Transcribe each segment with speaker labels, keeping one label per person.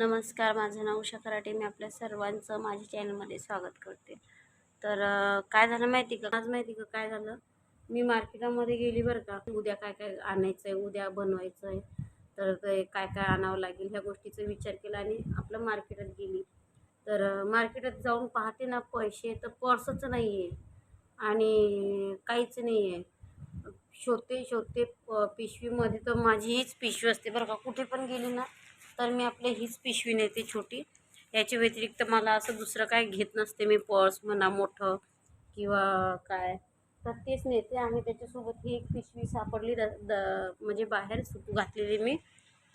Speaker 1: नमस्कार माझं नाव उषा कराटे. मी आपल्या सर्वांचं माझ्या चॅनलमध्ये स्वागत करते. तर काय झालं माहिती का? आज माहिती का काय झालं? मी मार्केटामध्ये गेली बरं का. उद्या काय काय आणायचं आहे उद्या बनवायचं आहे तर ते काय काय आणावं लागेल ह्या गोष्टीचा विचार केला आणि आपलं मार्केटात गेली. तर मार्केटात जाऊन पाहते ना पैसे तर पर्सच नाही आहे आणि काहीच नाही आहे शोधते शोधते प पिशवीमध्ये तर माझी हीच पिशवी असते बरं का. कुठे पण गेली ना तर मी आपली हीच पिशवी नेते छोटी. याच्या व्यतिरिक्त मला असं दुसरं काय घेत नसते मी पर्स म्हणा मोठं किंवा काय. तर तेच नेते आणि त्याच्यासोबत ही एक पिशवी सापडली द द म्हणजे बाहेर सुकू घातलेली मी.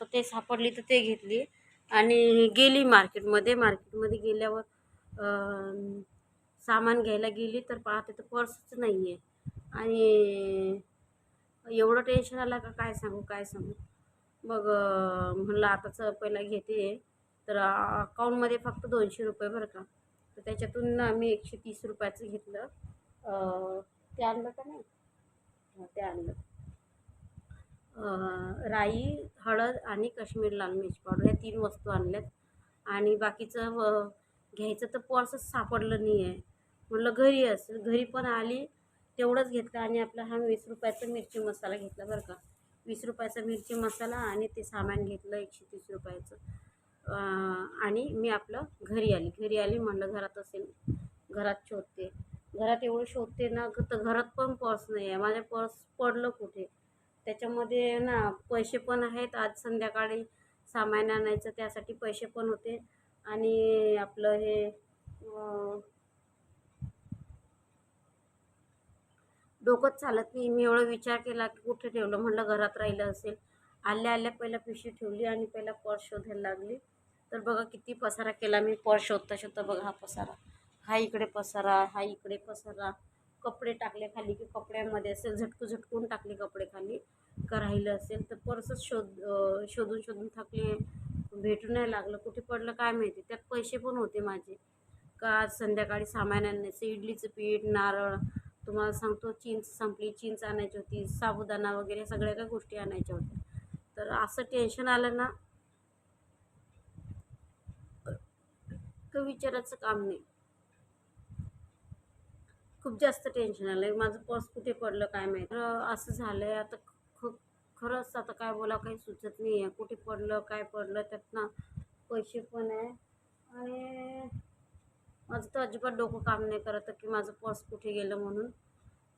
Speaker 1: तर ते सापडली तर ते घेतली. आणि गेली मार्केटमध्ये मार्केटमध्ये गेल्यावर सामान घ्यायला गेली तर पाहते तर पर्सच नाही आहे आणि एवढं टेन्शन आलं का काय सांगू काय सांगू? मग म्हणलं आताच पहिला घेते. तर अकाऊंटमध्ये फक्त दोनशे रुपये बरं का. तर त्याच्यातून मी एकशे तीस रुपयाचं घेतलं. ते आणलं का नाही? ते आणलं. राई हळद आणि काश्मीर लाल मिरची पावडर या तीन वस्तू आणल्यात. आणि बाकीचं घ्यायचं तर पर्सच सापडलं नाही आहे म्हटलं घरी असेल. घरी पण आली तेवढंच घेतलं आणि आपला हा वीस रुपयाचा मिरची मसाला घेतला बरं का. वीस रुपयाचा मिरची मसाला आणि ते सामान घेतलं एकशे तीस रुपयाचं. आणि मी आपलं घरी आली. घरी आली म्हणलं घरात असेल घरात शोधते. घरात एवढं शोधते ना तर घरात पण पर्स नाही आहे. माझ्या पर्स पडलं कुठे? त्याच्यामध्ये ना पैसे पण आहेत. आज संध्याकाळी सामान आणायचं त्यासाठी पैसे पण होते. आणि आपलं हे डोकंच चालत नाही. मी एवढं विचार केला की कुठे ठेवलं? म्हणलं घरात राहिलं असेल. आल्या आल्या पहिला पिशवी ठेवली आणि पहिला पर्स शोधायला लागली. तर बघा किती पसारा केला मी. पर्स शोधता शोधता बघा हा पसारा. हा इकडे पसारा हा इकडे पसारा. कपडे टाकले खाली की कपड्यामध्ये असेल. झटकू झटकून टाकले कपडे खाली. का राहिलं असेल? तर पर्सच शोध शोधून शोधून थकले. भेटू नाही लागलं. कुठे पडलं काय माहिती? त्यात पैसे पण होते माझे. का आज संध्याकाळी सामान आणायचं इडलीचं पीठ नारळ तुम्हाला सांगतो चिंच संपली चिंच आणायची होती साबुदाणा वगैरे सगळ्या काही गोष्टी आणायच्या होत्या. तर असं टेन्शन आलं ना तर विचारायचं काम नाही. खूप जास्त टेन्शन आलं आहे माझं पर्स कुठे पडलं काय माहीत. असं झालं आहे आता खूप खरंच आता काय बोला काही सुचत नाही आहे कुठे पडलं काय पडलं त्यातनं पैसे पण आहे. आणि माझं तर अजिबात डोकं काम नाही करत की माझं पर्स कुठे गेलं म्हणून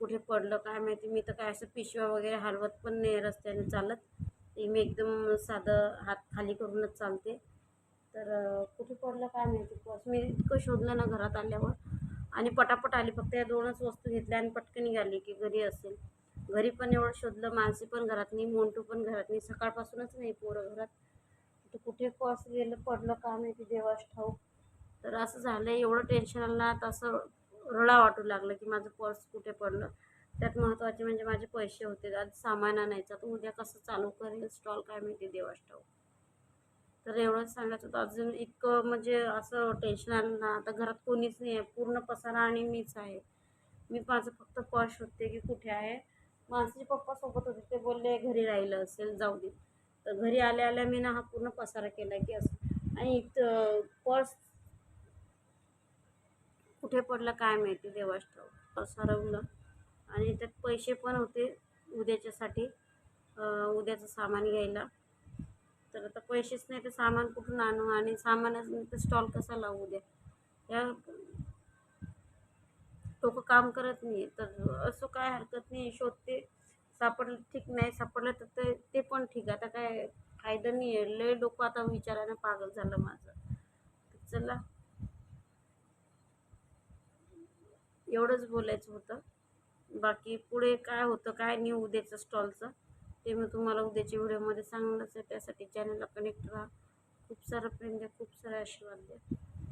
Speaker 1: कुठे पडलं काय माहिती. मी तर काय असं पिशव्या वगैरे हलवत पण नाही रस्त्याने चालत. ते मी एकदम साधं हात खाली करूनच चालते. तर कुठे पडलं काय माहिती. पर्स मी इतकं शोधलं ना घरात आल्यावर. आणि पटापट आली. फक्त या दोनच वस्तू घेतल्या आणि पटकन निघाली की घरी असेल. घरी पण एवढं शोधलं माणसे पण घरात नाही मोंटू पण घरात नाही सकाळपासूनच नाही पोरं घरात. तर कुठे पर्स गेलं पडलं काय माहिती. देवास ठाऊक. तर असं झालं एवढं टेन्शन आलं ना आता असं रडा वाटू लागलं की माझं पर्स कुठे पडलं? त्यात महत्त्वाचे म्हणजे माझे पैसे होते आज सामान आणायचं तर उद्या कसं चालू करेल स्टॉल काय माहिती देवास तर एवढंच सांगायचं होतं. अजून इतकं म्हणजे असं टेन्शन आलं ना आता घरात कोणीच नाही आहे पूर्ण पसारा आणि मीच आहे. मी माझं फक्त पर्स शोधते की कुठे आहे. माणसाचे पप्पा सोबत होते ते बोलले घरी राहिलं असेल जाऊ दे. तर घरी आल्या आल्या मी ना हा पूर्ण पसारा केला की असं. आणि पर्स कुठे पडलं काय माहिती देवास ठाऊक सरवलं आणि त्यात पैसे पण होते उद्याच्यासाठी. उद्याचं सामान घ्यायला. तर आता पैसेच नाही तर सामान कुठून आणू? आणि सामानच नाही तर स्टॉल कसा लावू उद्या? या लोक काम करत नाही तर असं काय हरकत नाही शोधते सापडलं ठीक नाही. सापडलं तर ते ते पण ठीक आता काय फायदा नाही आहे लय डोकं आता विचारानं पागल झालं माझं. चला. एवढंच बोलायचं होतं. बाकी पुढे काय होतं काय नाही उद्याचं स्टॉलचं ते मी तुम्हाला उद्याच्या व्हिडिओमध्ये सांगणारच आहे. त्यासाठी चॅनलला कनेक्ट राहा. खूप सारं प्रेम द्या खूप सारे आशीर्वाद द्या.